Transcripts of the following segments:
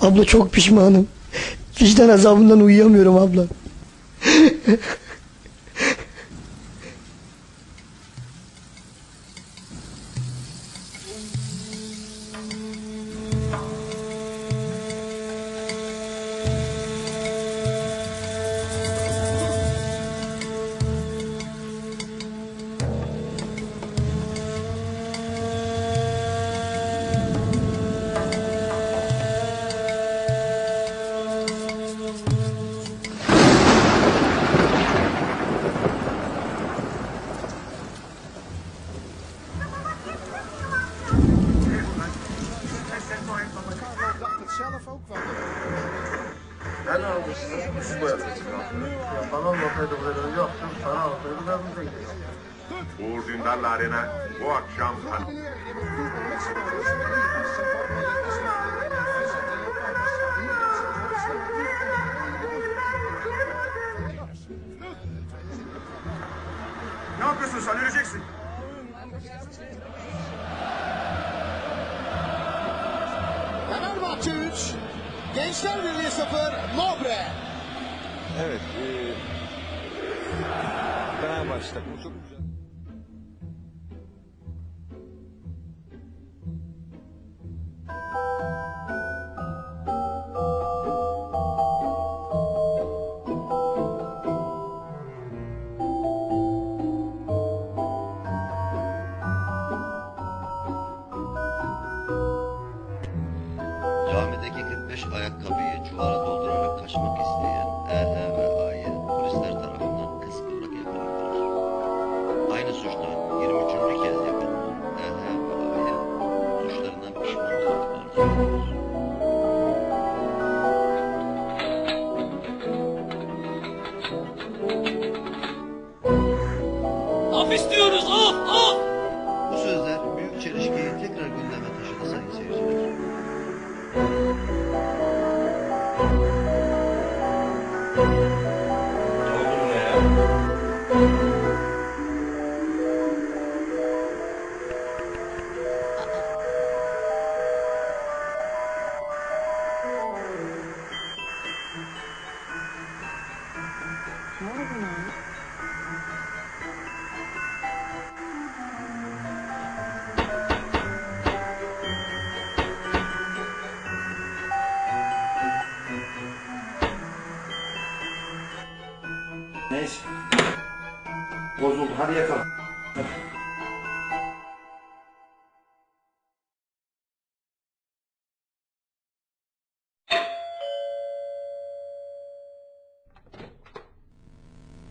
Abla çok pişmanım. Vicdan azabından uyuyamıyorum abla. Fenerbahçe takımı çok güzel. Camideki 45 ayakkabıyı çuvala doldurarak kaçmak isteyen istiyoruz af af. Bu sözler büyük çelişkiyi tekrar gündeme taşıdı sayın seyirciler. Neyse.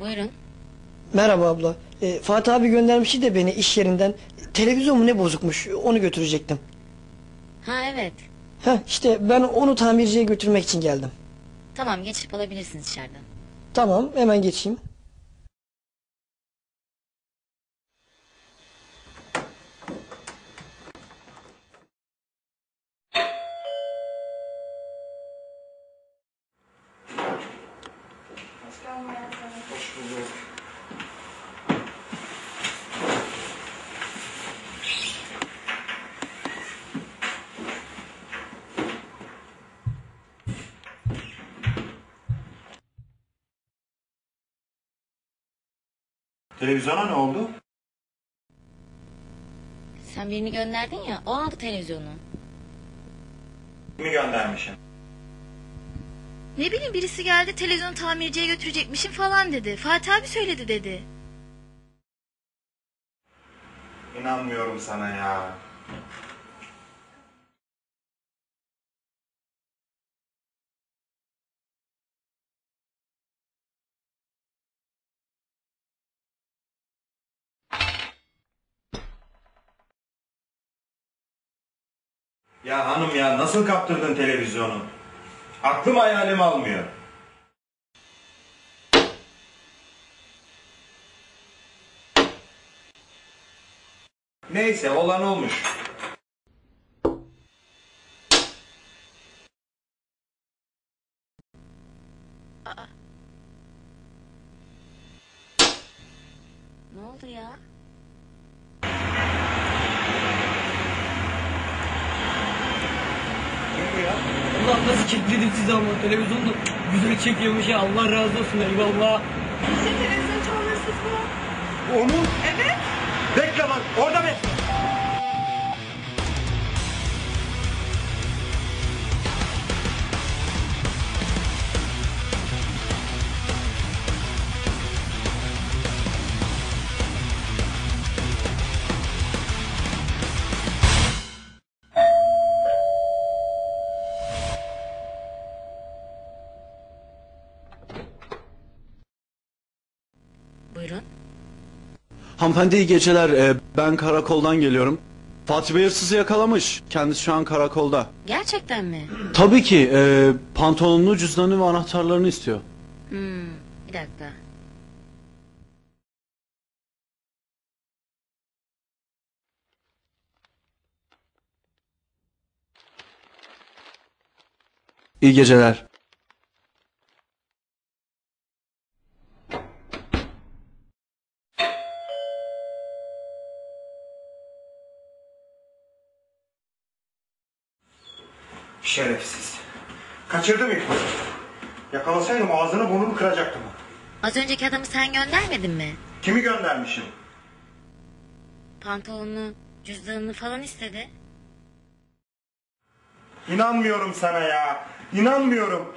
Buyurun. Merhaba abla. Ee, Fatih abi göndermişti de beni iş yerinden. Televizyon mu ne bozukmuş onu götürecektim. Ha evet. Heh, işte ben onu tamirciye götürmek için geldim. Tamam geçip alabilirsiniz içeriden. Tamam hemen geçeyim. Televizyona ne oldu? Sen birini gönderdin ya o aldı televizyonu. Kimi göndermişim? Ne bileyim birisi geldi televizyonu tamirciye götürecekmişim falan dedi. Fatih abi söyledi dedi. İnanmıyorum sana ya. Ya hanım ya nasıl kaptırdın televizyonu? Aklım hayalim almıyor. Neyse olan olmuş. Ne oldu ya? Ne bu ya? Allah nasıl kilitledim sizi ama televizyonda güzel çekiyormuş ya Allah razı olsun eyvallah. Onu? Evet. Bekle bak orada bekle. Hanımefendi iyi geceler. Ee, ben karakoldan geliyorum. Fatih Bey hırsızı yakalamış. Kendisi şu an karakolda. Gerçekten mi? Tabii ki e, pantolonunu, cüzdanını ve anahtarlarını istiyor. Hmm, bir dakika. İyi geceler. Şerefsiz. Kaçırdım ilk. Yakalasaydım ağzını burnunu kıracaktım. Az önceki adamı sen göndermedin mi? Kimi göndermişim? Pantolonunu, cüzdanını falan istedi. İnanmıyorum sana ya. İnanmıyorum.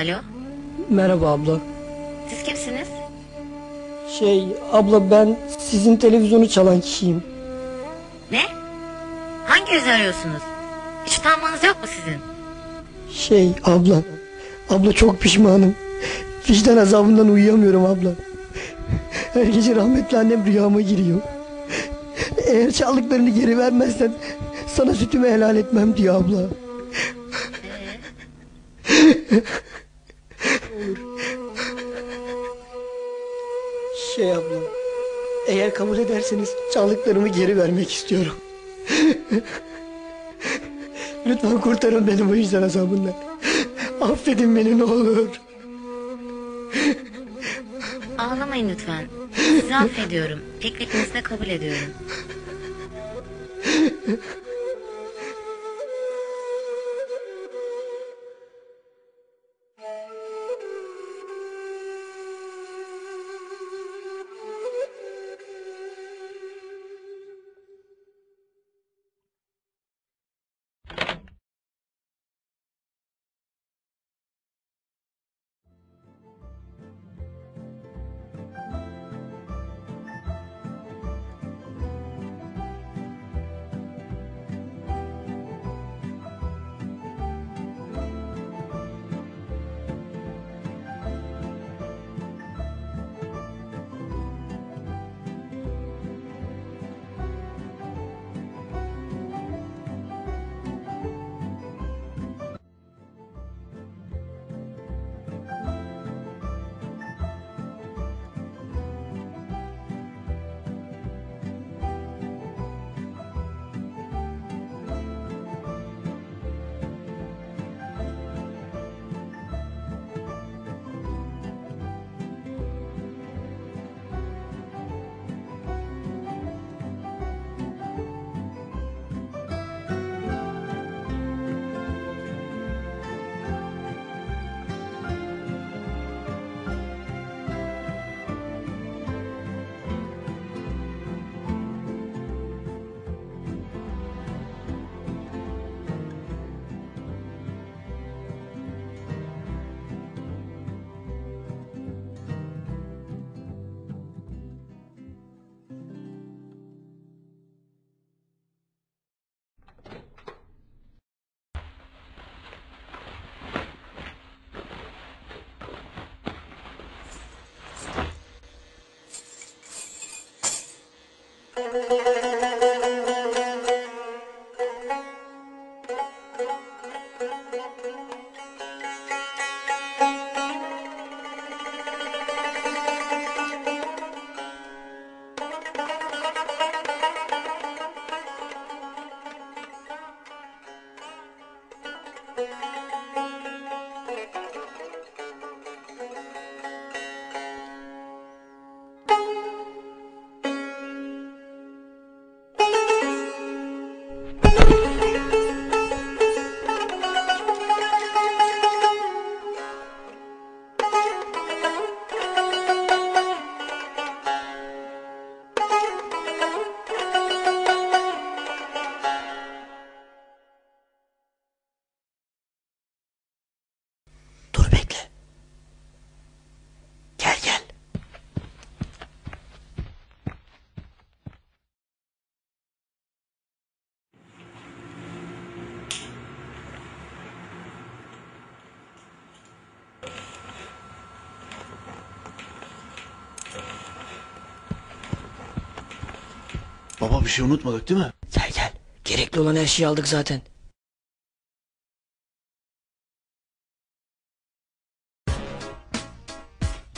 Alo, Merhaba abla. siz kimsiniz? Şey abla ben sizin televizyonu çalan kişiyim. Ne? Hangi yüzü arıyorsunuz? Hiç utanmanız yok mu sizin? Şey abla. Abla çok pişmanım. Vicdan azabından uyuyamıyorum abla. Her gece rahmetli annem rüyama giriyor. Eğer çaldıklarını geri vermezsen sana sütümü helal etmem diyor abla. Şey abla. Eğer kabul ederseniz çaldıklarımı geri vermek istiyorum. Lütfen kurtarın beni bu vicdan azabından. Affedin beni ne olur. Ağlamayın lütfen. Sizi affediyorum. Teklifinizi de kabul ediyorum. Baba bir şey unutmadık değil mi? Gel gel. Gerekli olan her şeyi aldık zaten.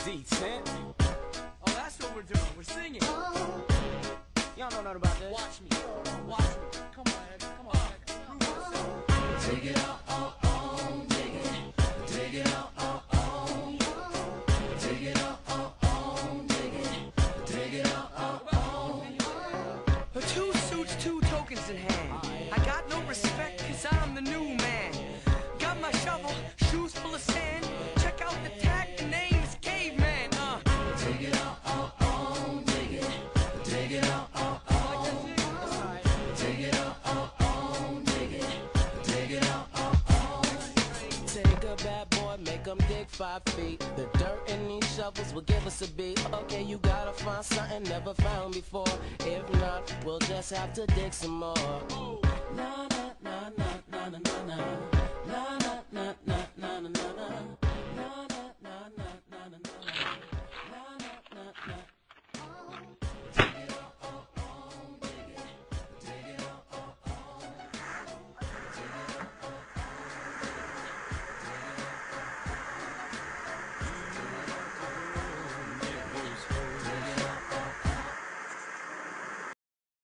Decent. Oh, that's what we're doing. We're singing. Y'all know nothing about this. Watch me. Watch me. Come on, Ed. Come on. Ed. Prove yourself. five feet. The dirt in these shovels will give us a beat. Okay, you gotta find something never found before. If not, we'll just have to dig some more. Ooh. Na na na na na na na.